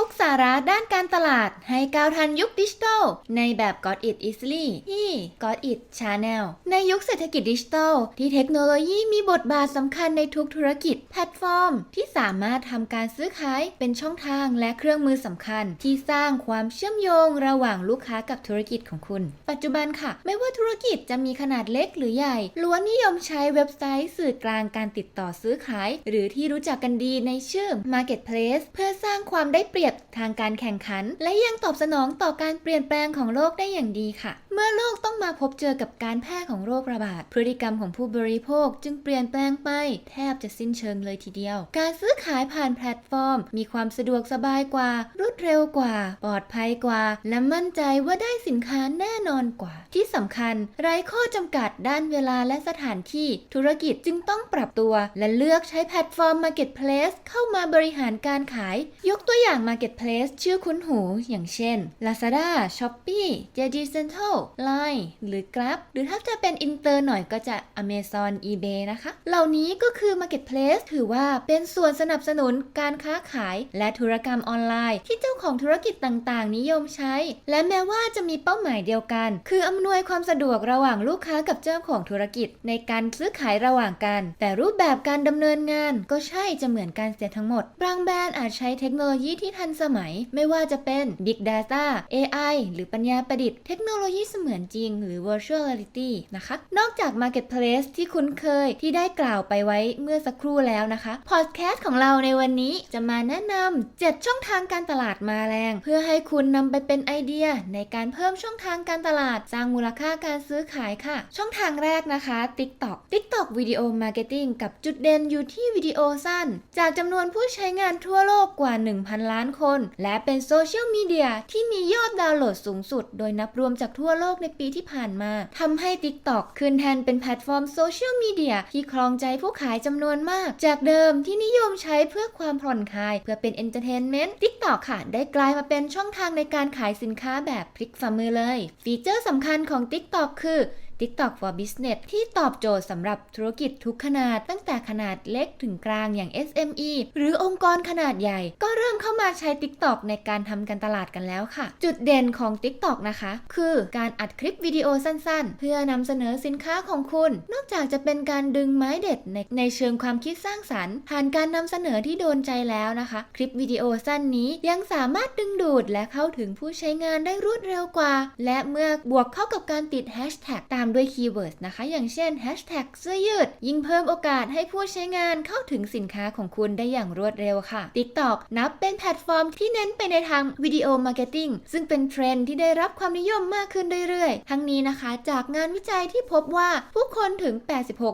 ทุกสาระด้านการตลาด ให้ก้าวทันยุคดิจิทัล ในแบบ Got It Easily ที่ Got It Channel ในยุคเศรษฐกิจดิจิทัล ที่เทคโนโลยีมีบทบาทสำคัญในทุกธุรกิจ แพลตฟอร์ม ที่สามารถทำการซื้อขายเป็นช่องทางและเครื่องมือสำคัญ ที่สร้างความเชื่อมโยงระหว่างลูกค้ากับธุรกิจของคุณ ปัจจุบันค่ะ ไม่ว่าธุรกิจจะมีขนาดเล็กหรือใหญ่ล้วนนิยมใช้เว็บไซต์สื่อกลางการติดต่อซื้อขาย หรือที่รู้จักกันดีในชื่อ Marketplace เพื่อสร้างความได้เปรียบทางการแข่งขัน และยังตอบสนองต่อการเปลี่ยนแปลงของโลกได้อย่างดีค่ะ เมื่อโลกต้องมาพบเจอกับการแพร่ของโรคระบาด พฤติกรรมของผู้บริโภคจึงเปลี่ยนแปลงไป แทบจะสิ้นเชิงเลยทีเดียว การซื้อขายผ่านแพลตฟอร์ม มีความสะดวกสบายกว่า รวดเร็วกว่า ปลอดภัยกว่า และมั่นใจว่าได้สินค้าแน่นอนกว่า ที่สำคัญ ไร้ข้อจำกัดด้านเวลาและสถานที่ ธุรกิจจึงต้องปรับตัว และเลือกใช้แพลตฟอร์ม Marketplace เข้ามาบริหารการขาย ยกตัวอย่าง Marketplace ชื่อคุ้นหู อย่างเช่น Lazada, Shopee, JD Central, Line หรือ Grab หรือถ้าจะเป็นอินเตอร์หน่อยก็จะ Amazon, eBay นะคะ เหล่านี้ก็คือ Marketplace ถือว่าเป็นส่วนสนับสนุนการค้าขายและธุรกรรมออนไลน์ที่เจ้าของธุรกิจต่างๆ นิยมใช้ และแม้ว่าจะมีเป้าหมายเดียวกัน คืออำนวยความสะดวกระหว่างลูกค้ากับเจ้าของธุรกิจ ในการซื้อขายระหว่างกัน แต่รูปแบบการดำเนินงานก็ใช่จะเหมือนกันเสียทั้งหมด บางแบรนด์อาจใช้เทคโนโลยีที่ทันสมัย ไม่ว่าจะเป็น Big Data AI หรือปัญญาประดิษฐ์เทคโนโลยีสมือนจริงหรือ Virtual Reality นะคะ นอกจาก Marketplace ที่คุ้นเคยที่ได้กล่าวไปไว้เมื่อสักครู่แล้วนะคะพอดแคสต์ของเราในวันนี้จะมาแนะนำ7ช่องทางการตลาดมาแรง เพื่อให้คุณนำไปเป็นไอเดีย ในการเพิ่มช่องทางการตลาดสร้างมูลค่าการซื้อขายค่ะ ช่องทางแรกนะคะ TikTok TikTok Video Marketing กับจุดเด่นอยู่ที่วิดีโอสั้น จากจำนวนผู้ใช้งานทั่วโลกกว่า 1,000 ล้านคน และเป็นโซเชียลมีเดียที่มียอดดาวน์โหลดสูงสุด โดยนับรวมจากทั่วโลกในปีที่ผ่านมาทำให้ TikTok ขึ้นแทนเป็นแพลตฟอร์มโซเชียลมีเดียที่ครองใจผู้ขายจำนวนมาก จากเดิมที่นิยมใช้เพื่อความผ่อนคลาย เพื่อเป็นเอนเตอร์เทนเมนต์ TikTok ค่ะ ได้กลายมาเป็นช่องทางในการขายสินค้าแบบพลิกฝ่ามือเลย ฟีเจอร์สำคัญของ TikTok คือ TikTok for Business ที่ตอบโจทย์สำหรับธุรกิจทุกขนาด ตั้งแต่ขนาดเล็กถึงกลางอย่าง SME หรือองค์กรขนาดใหญ่ ก็เริ่มเข้ามาใช้ TikTok ในการทำการตลาดกันแล้วค่ะ จุดเด่นของ TikTok นะคะ คือการอัดคลิปวิดีโอสั้นๆ เพื่อนำเสนอสินค้าของคุณ นอกจากจะเป็นการดึงไม้เด็ดในในเชิงความคิดสร้างสรรค์ ผ่านการนำเสนอที่โดนใจแล้วนะคะ คลิปวิดีโอสั้นนี้ยังสามารถดึงดูดและเข้าถึงผู้ใช้งานได้รวดเร็วกว่า และเมื่อบวกเข้ากับการติดแฮชแท็กตามด้วยคีย์เวิร์ดนะคะ อย่างเช่นแฮชแท็กเสื้อยืด ยิ่งเพิ่มโอกาสให้ผู้ใช้งานเข้าถึงสินค้าของคุณได้อย่างรวดเร็วค่ะ TikTok นับเป็นแพลตฟอร์มที่เน้นไปในทางวิดีโอมาร์เก็ตติ้งซึ่งเป็นเทรนด์ที่ได้รับความนิยมมากขึ้นเรื่อยๆ ทั้งนี้นะคะ จากงานวิจัยที่พบว่าผู้คนถึง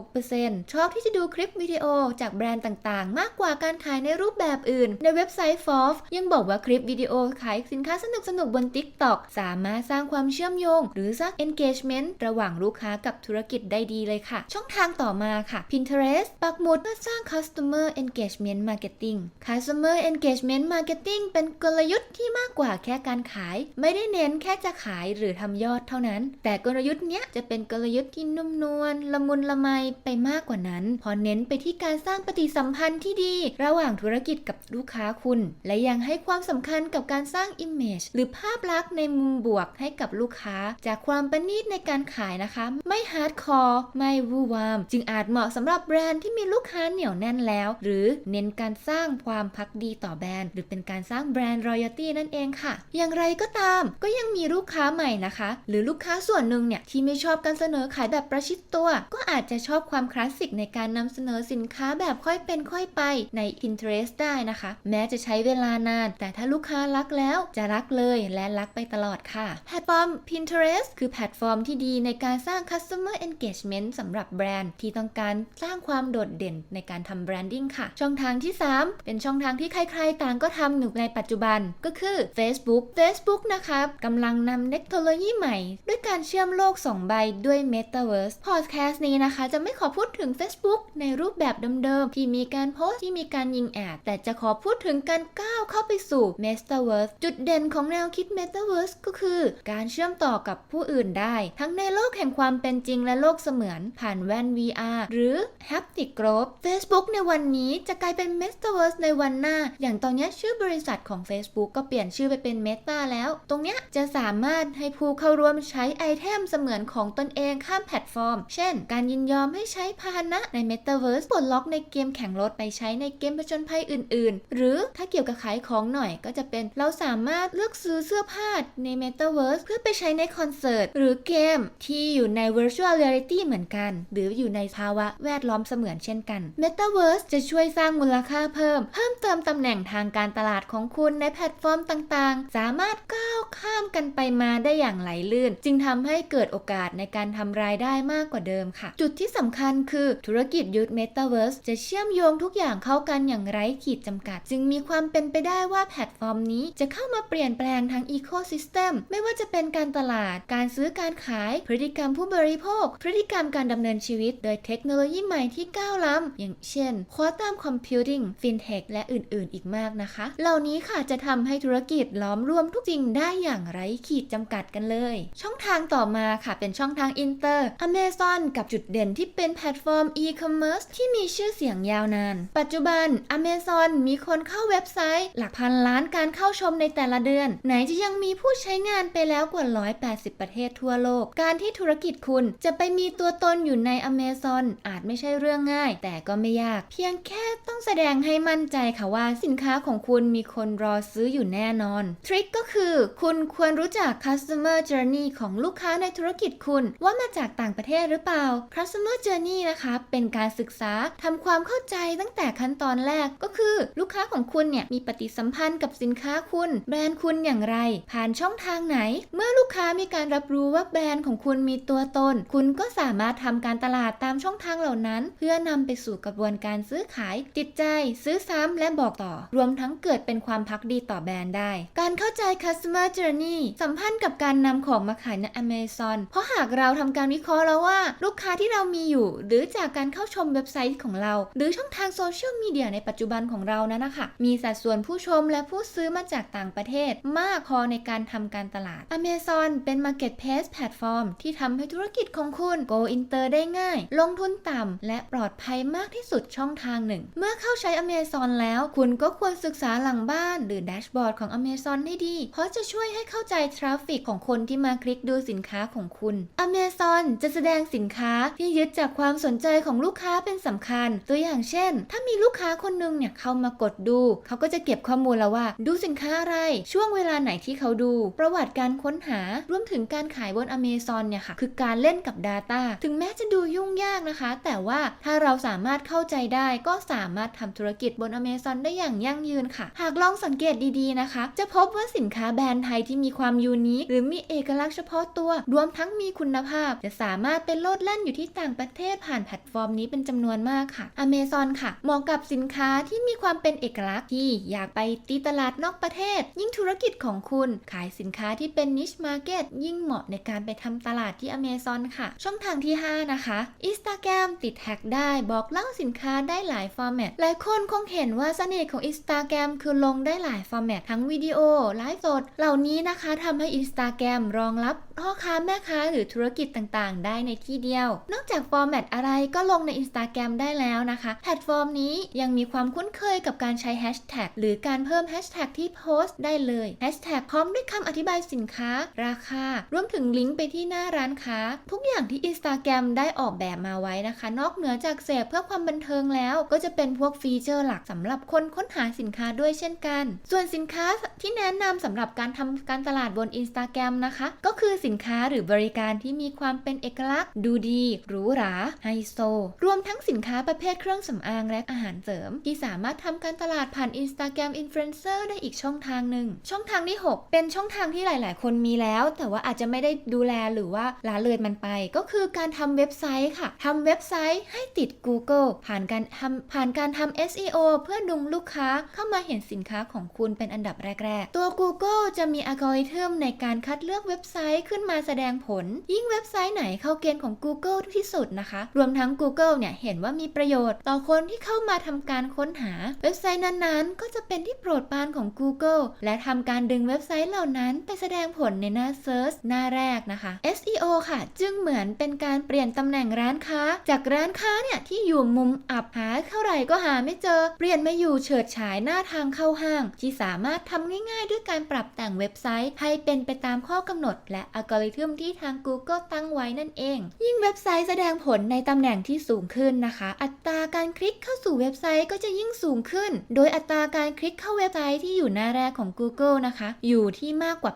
86%ชอบที่จะดูคลิปวิดีโอจากแบรนด์ต่างๆ มากกว่าการขายในรูปแบบอื่น ในเว็บไซต์ Forbes ยังบอกว่าคลิปวิดีโอขายสินค้าสนุกๆบน TikTok สามารถสร้างความเชื่อมโยง หรือสร้าง engagement ระหว่างลูกค้ากับธุรกิจได้ดีเลยค่ะ ช่องทางต่อมาค่ะ Pinterest ปักหมุดเพื่อสร้าง customer engagement marketing customer engagement marketing เป็นกลยุทธ์ที่มากกว่าแค่การขาย ไม่ได้เน้นแค่จะขายหรือทำยอดเท่านั้น แต่กลยุทธ์เนี้ยจะเป็นกลยุทธ์ที่นุ่มนวลละมุนละไมไปมากกว่านั้น พอเน้นไปที่การสร้างปฏิสัมพันธ์ที่ดี ระหว่างธุรกิจกับลูกค้าคุณ และยังให้ความสำคัญกับการสร้าง image หรือภาพลักษณ์ในมุมบวกให้กับลูกค้า จากความประณีตในการขายนะคะไม่ฮาร์ดคอร์ไม่วู่วาม จึงอาจเหมาะสำหรับแบรนด์ที่มีลูกค้าเหนียวแน่นแล้ว หรือเน้นการสร้างความพักดีต่อแบรนด์ หรือเป็นการสร้างแบรนด์ royalty นั่นเองค่ะ อย่างไรก็ตามก็ยังมีลูกค้าใหม่นะคะ หรือลูกค้าส่วนหนึ่งเนี่ยที่ไม่ชอบการเสนอขายแบบประชิดตัว ก็อาจจะชอบความคลาสสิกในการนำเสนอสินค้าแบบค่อยเป็นค่อยไปใน Pinterest ได้นะคะ แม้จะใช้เวลานาน แต่ถ้าลูกค้ารักแล้วจะรักเลยและรักไปตลอดค่ะแพลตฟอร์ม Pinterest คือแพลตฟอร์มที่ดีในการสร้าง customer engagement สำหรับแบรนด์ที่ต้องการสร้างความโดดเด่นในการทำแบรนดิ้งค่ะ ช่องทางที่ 3 เป็นช่องทางที่ใครๆ ต่างก็ทำอยู่ในปัจจุบันก็คือ Facebook Facebook นะคะกำลังนำเทคโนโลยีใหม่ ด้วยการเชื่อมโลก 2 ใบด้วย Metaverse Podcast นี้นะคะ จะไม่ขอพูดถึง Facebook ในรูปแบบเดิมๆ ที่มีการโพสต์ที่มีการยิงแอด แต่จะขอพูดถึงการก้าวเข้าไปสู่ Metaverse จุดเด่นของแนวคิด Metaverse ก็คือ การเชื่อมต่อกับผู้อื่นได้ ทั้งในโลกแห่งความเป็นจริงและโลกเสมือนผ่านแว่น VR หรือ Haptic Globe Facebook ในวันนี้จะกลายเป็น Metaverse ในวันหน้า อย่างตอนนี้ชื่อบริษัทของ Facebook ก็เปลี่ยนชื่อไปเป็น Meta แล้ว ตรงเนี้ยจะสามารถให้ผู้เข้าร่วมใช้ไอเทมเสมือนของตนเองข้ามแพลตฟอร์ม เช่น การยินยอมให้ใช้พาหนะใน Metaverse ปลดล็อกในเกมแข่งรถไปใช้ในเกมผจญภัยอื่น ๆ หรือถ้าเกี่ยวกับขายของหน่อยก็จะเป็นเราสามารถเลือกซื้อเสื้อผ้าใน Metaverse เพื่อไปใช้ในคอนเสิร์ตหรือเกมที่อยูู่่ใน Virtual Reality เหมือนกัน หรืออยู่ในภาวะแวดล้อมเสมือนเช่นกัน Metaverse จะช่วยสร้างมูลค่าเพิ่ม เพิ่มเติมตำแหน่งทางการตลาดของคุณในแพลตฟอร์มต่างๆ สามารถก้าวข้ามกันไปมาได้อย่างไหลลื่น จึงทำให้เกิดโอกาสในการทำรายได้มากกว่าเดิมค่ะ จุดที่สำคัญคือธุรกิจยุค Metaverse จะเชื่อมโยงทุกอย่างเข้ากันอย่างไร้ขีดจำกัด จึงมีความเป็นไปได้ว่าแพลตฟอร์มนี้จะเข้ามาเปลี่ยนแปลงทางอีโคซิสเต็มไม่ว่าจะเป็นการตลาดการซื้อการขายพฤติกรรมผู้บริโภค พฤติกรรมการดำเนินชีวิต โดยเทคโนโลยีใหม่ที่ก้าวล้ำอย่างเช่นควอตัมคอมพิวติ้งฟินเทคและอื่นๆ อีกมากนะคะ เหล่านี้ค่ะจะทำให้ธุรกิจล้อมรวมทุกสิ่งได้อย่างไร้ขีดจำกัดกันเลย ช่องทางต่อมาค่ะเป็นช่องทางอินเตอร์ Amazon กับจุดเด่นที่เป็นแพลตฟอร์ม e-commerce ที่มีชื่อเสียงยาวนาน ปัจจุบัน Amazon มีคนเข้าเว็บไซต์ หลักพันล้านการเข้าชมในแต่ละเดือน ไหนจะยังมีผู้ใช้งานไปแล้วกว่า 180 ประเทศทั่วโลก การที่ธุรกิจคุณ จะไปมีตัวตนอยู่ใน Amazon อาจไม่ใช่เรื่องง่าย แต่ก็ไม่ยาก เพียงแค่ต้องแสดงให้มั่นใจค่ะว่าสินค้าของคุณมีคนรอซื้ออยู่แน่นอน ทริคก็คือคุณควรรู้จัก customer journey ของลูกค้าในธุรกิจคุณ ว่ามาจากต่างประเทศหรือเปล่า customer journey นะคะเป็นการศึกษาทำความเข้าใจตั้งแต่ขั้นตอนแรกก็คือลูกค้าของคุณเนี่ยมีปฏิสัมพันธ์กับสินค้าคุณ แบรนด์คุณอย่างไร ผ่านช่องทางไหน เมื่อลูกค้ามีการรับรู้ว่าแบรนด์ของคุณมีตัวตน คุณก็สามารถทำการตลาดตามช่องทางเหล่านั้น เพื่อนำไปสู่กระบวนการซื้อขาย ติดใจ ซื้อซ้ำและบอกต่อ รวมทั้งเกิดเป็นความพักดีต่อแบรนด์ได้ การเข้าใจ customer journey สัมพันธ์กับการนำของมาขายใน Amazon เพราะหากเราทำการวิเคราะห์แล้วว่า ลูกค้าที่เรามีอยู่ หรือจากการเข้าชมเว็บไซต์ของเรา หรือช่องทางโซเชียลมีเดียในปัจจุบันของเรานั้นนะคะ มีสัดส่วนผู้ชมและผู้ซื้อมาจากต่างประเทศ มากพอในการทำการตลาด Amazon เป็น Marketplace แพลตฟอร์มที่ทำำให้ธุรกิจของคุณ Go Inter ได้ง่าย ลงทุนต่ำ และปลอดภัยมากที่สุดช่องทางหนึ่ง เมื่อเข้าใช้ Amazon แล้ว คุณก็ควรศึกษาหลังบ้าน หรือแดชบอร์ดของ Amazon ให้ดี เพราะจะช่วยให้เข้าใจทราฟฟิกของคนที่มาคลิกดูสินค้าของคุณ Amazon จะแสดงสินค้าที่ยึดจากความสนใจของลูกค้าเป็นสำคัญ ตัวอย่างเช่น ถ้ามีลูกค้าคนหนึงเนี่ยเข้ามากดดู เขาก็จะเก็บข้อมูลแล้วว่า ดูสินค้าอะไร ช่วงเวลาไหนที่เขาดู ประวัติการค้นหารวมถึงการขายบน Amazon เนี่ยค่ะคือการเล่นกับ Data ถึงแม้จะดูยุ่งยากนะคะ แต่ว่าถ้าเราสามารถเข้าใจได้ก็สามารถทำธุรกิจบน Amazon ได้อย่างยั่งยืนค่ะ หากลองสังเกตดีๆนะคะ จะพบว่าสินค้าแบรนด์ไทยที่มีความยูนิคหรือมีเอกลักษณ์เฉพาะตัว รวมทั้งมีคุณภาพ จะสามารถเป็นโลดแล่นอยู่ที่ต่างประเทศผ่านแพลตฟอร์มนี้เป็นจำนวนมากค่ะ Amazon ค่ะ เหมาะกับสินค้าที่มีความเป็นเอกลักษณ์ที่อยากไปตีตลาดนอกประเทศ ยิ่งธุรกิจของคุณ ขายสินค้าที่เป็น niche market ยิ่งเหมาะในการไปทำตลาดที่ Amazon ค่ะ ช่องทางที่ 5 นะคะ Instagram ติดแท็กได้บอกเล่าสินค้าได้หลายฟอร์แมตหลายคนคงเห็นว่าเสน่ห์ของ Instagram คือลงได้หลายฟอร์แมตทั้งวิดีโอไลฟ์สดเหล่านี้นะคะทำให้ Instagram รองรับพ่อค้าแม่ค้าหรือธุรกิจต่างๆ ได้ในที่เดียว นอกจากฟอร์แมตอะไรก็ลงใน Instagram ได้แล้วนะคะ แพลตฟอร์มนี้ยังมีความคุ้นเคยกับการใช้แฮชแท็กหรือการเพิ่มแฮชแท็กที่โพสต์ได้เลยแฮชแท็กพร้อมด้วยคำอธิบายสินค้า ราคารวมถึงลิงก์ไปที่หน้าร้านค้าทุกอย่างที่ Instagram ได้ออกแบบมาไว้นะคะ นอกเหนือจากเสพเพื่อความบันเทิงแล้วก็จะเป็นพวกฟีเจอร์หลักสำหรับคนค้นหาสินค้าด้วยเช่นกัน ส่วนสินค้าที่แนะนำสำหรับการทำการตลาดบน Instagram นะคะ ก็คือสินค้าหรือบริการที่มีความเป็นเอกลักษณ์ ดูดีหรูหราไฮโซ รวมทั้งสินค้าประเภทเครื่องสำอางและอาหารเสริม ที่สามารถทำการตลาดผ่าน Instagram Influencer ได้อีกช่องทางหนึ่งช่องทางที่ 6 เป็นช่องทางที่หลาย ๆ คนมีแล้ว แต่ว่าอาจจะไม่ได้ดูแลหรือว่าละเลยมันไป ก็คือการทำเว็บไซต์ค่ะทำเว็บไซต์ให้ติด Google ผ่านการทำผ่านการทำ SEO เพื่อดึงลูกค้าเข้ามาเห็นสินค้าของคุณเป็นอันดับแรก ๆ ตัว Google จะมีอัลกอริทึมในการคัดเลือกเว็บไซต์ขึ้นมาแสดงผล ยิ่งเว็บไซต์ไหนเข้าเกณฑ์ของ Google ที่สุดนะคะ รวมทั้ง Google เนี่ยเห็นว่ามีประโยชน์ ต่อคนที่เข้ามาทำการค้นหา เว็บไซต์นั้นๆ ก็จะเป็นที่โปรดปรานของ Google และทำการดึงเว็บไซต์เหล่านั้นไปแสดงผลในหน้า Search หน้าแรกนะคะ SEO ค่ะ จึงเหมือนเป็นการเปลี่ยนตำแหน่งร้านค้า จากร้านค้าเนี่ยที่อยู่มุมอับหาเท่าไหร่ก็หาไม่เจอ เปลี่ยนมาอยู่เฉิดฉายหน้าทางเข้าห้าง ที่สามารถทำง่ายๆ ด้วยการปรับแต่งเว็บไซต์ ให้เป็นไปตามข้อกำหนด และอัลกอริทึมที่ทาง Google ตั้งไว้นั่นเอง ยิ่งเว็บไซต์แสดงผลในตำแหน่งที่สูงขึ้นนะคะ อัตราการคลิกเข้าสู่เว็บไซต์ก็จะยิ่งสูงขึ้น โดยอัตราการคลิกเข้าเว็บไซต์ที่อยู่หน้าแรกของ Google นะคะ อยู่ที่มากกว่า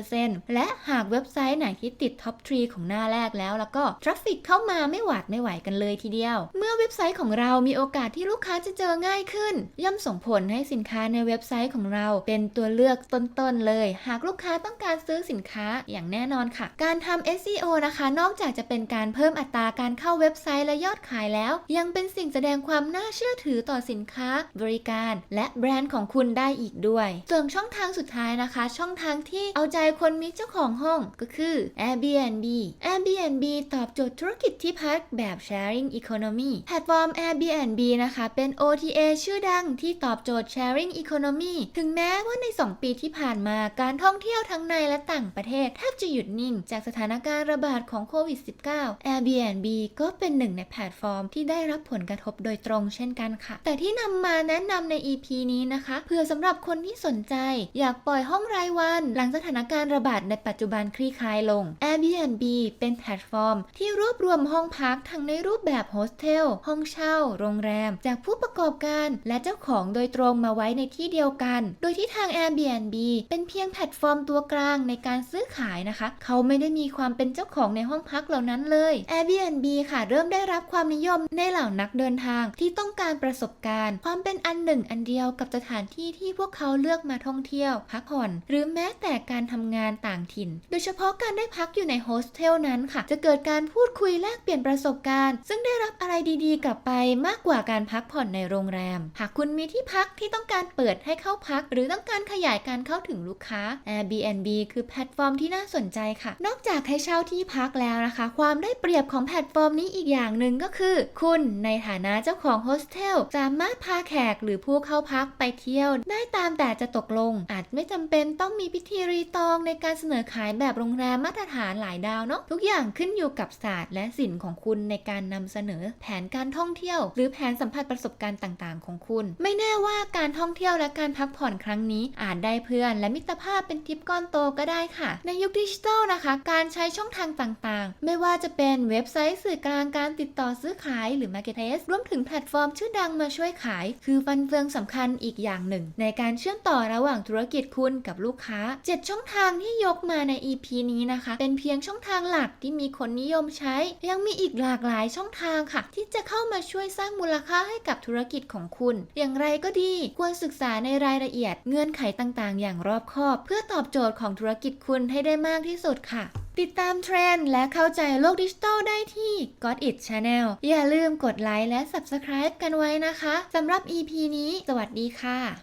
80%และหากเว็บไซต์ไหนที่ติดท็อปทรีของหน้าแรกแล้ว แล้วก็ทราฟฟิกเข้ามาไม่หวาดไม่ไหวกันเลยทีเดียว เมื่อเว็บไซต์ของเรามีโอกาสที่ลูกค้าจะเจอง่ายขึ้น ย่อมส่งผลให้สินค้าในเว็บไซต์ของเรา เป็นตัวเลือกต้นๆเลย หากลูกค้าต้องการซื้อสินค้าอย่างแน่นอนค่ะ การทำ SEO นะคะ นอกจากจะเป็นการเพิ่มอัตราการเข้าเว็บไซต์และยอดขายแล้ว ยังเป็นสิ่งแสดงความน่าเชื่อถือต่อสินค้า บริการ และแบรนด์ของคุณได้อีกด้วยส่วนช่องทางสุดท้ายนะคะ ช่องทางที่เอาใจคนมีเจ้าของห้องก็คือ Airbnb Airbnb ตอบโจทย์ธุรกิจที่พักแบบ Sharing Economy แพลตฟอร์ม Airbnb นะคะ เป็น OTA ชื่อดังที่ตอบโจทย์ Sharing Economy ถึงแม้ว่าใน 2 ปีที่ผ่านมาการท่องเที่ยวทั้งในและต่างประเทศ แทบจะหยุดนิ่ง จากสถานการณ์ระบาดของโควิด -19 Airbnb ก็เป็นหนึ่งในแพลตฟอร์มที่ได้รับผลกระทบโดยตรงเช่นกันค่ะ แต่ที่นำมาแนะนำใน EP นี้นะคะเพื่อสำหรับคนที่สนใจ อยากปล่อยห้องรายวัน หลังสถานการณ์ระบาดในปัจจุบันคลี่คลายลง Airbnb เป็นแพลตฟอร์ม ที่รวบรวมห้องพักทั้งในรูปแบบโฮสเทล ห้องเช่า โรงแรม จากผู้ประกอบการและเจ้าของโดยตรงมาไว้ในที่เดียวกัน โดยที่ทาง Airbnb เป็นเพียงแพลตฟอร์มตัวกลางในการซื้อขายนะคะ เขาไม่ได้มีความเป็นเจ้าของในห้องพักเหล่านั้นเลย Airbnb ค่ะเริ่มได้รับความนิยมในเหล่านักเดินทางที่ต้องการประสบการณ์ ความเป็นอันหนึ่งอันเดียวกับสถานที่ที่พวกเขาเลือกมาท่องเที่ยว พักผ่อน หรือแม้แต่การทำงานต่างถิ่น โดยเฉพาะการได้พักอยู่ในโฮสเทลนั้นค่ะ จะเกิดการพูดคุยแลกเปลี่ยนประสบการณ์ ซึ่งได้รับอะไรดีๆ กลับไปมากกว่าการพักผ่อนในโรงแรม หากคุณมีที่พักที่ต้องการเปิดให้เข้าพัก หรือต้องการขยายการเข้าถึงลูกค้า Airbnb คือแพลตฟอร์มที่น่าสนใจค่ะ นอกจากให้เช่าที่พักแล้วนะคะ ความได้เปรียบของแพลตฟอร์มนี้อีกอย่างหนึ่งก็คือ คุณในฐานะเจ้าของโฮสเทลสามารถพาแขกหรือผู้เข้าพักไปเที่ยว ได้ตามแต่จะตกลง อาจไม่จำเป็นต้องมีพิธีรีตองในการเสนอขายแบบโรงแรมมาตรฐานหลายด้านวเนาะทุกอย่างขึ้นอยู่กับศาสตร์และศิลป์ของคุณในการนำเสนอแผนการท่องเที่ยว หรือแผนสัมผัสประสบการณ์ต่างๆ ของคุณ ไม่แน่ว่าการท่องเที่ยวและการพักผ่อนครั้งนี้ อาจได้เพื่อนและมิตรภาพเป็นทริปก้อนโตก็ได้ค่ะ ในยุคดิจิทัลนะคะ การใช้ช่องทางต่างๆ ไม่ว่าจะเป็นเว็บไซต์สื่อกลางการติดต่อซื้อขายหรือ Marketplace รวมถึงแพลตฟอร์มชื่อดังมาช่วยขาย คือฟันเฟืองสำคัญอีกอย่างหนึ่ง ในการเชื่อมต่อระหว่างธุรกิจคุณกับลูกค้า 7 ช่องทางที่ยกมาใน EP นี้นะคะ เป็นเพียงช่องทางหลักที่มีคนนิยมใช้ ยังมีอีกหลากหลายช่องทางค่ะ ที่จะเข้ามาช่วยสร้างมูลค่าให้กับธุรกิจของคุณ อย่างไรก็ดี ควรศึกษาในรายละเอียดเงื่อนไขต่างๆ อย่างรอบคอบ เพื่อตอบโจทย์ของธุรกิจคุณให้ได้มากที่สุดค่ะติดตามเทรนด์และเข้าใจโลกดิจิทัลได้ที่ Got It Channel อย่าลืมกดไลค์และ Subscribe กันไว้นะคะ สำหรับ EP นี้ สวัสดีค่ะ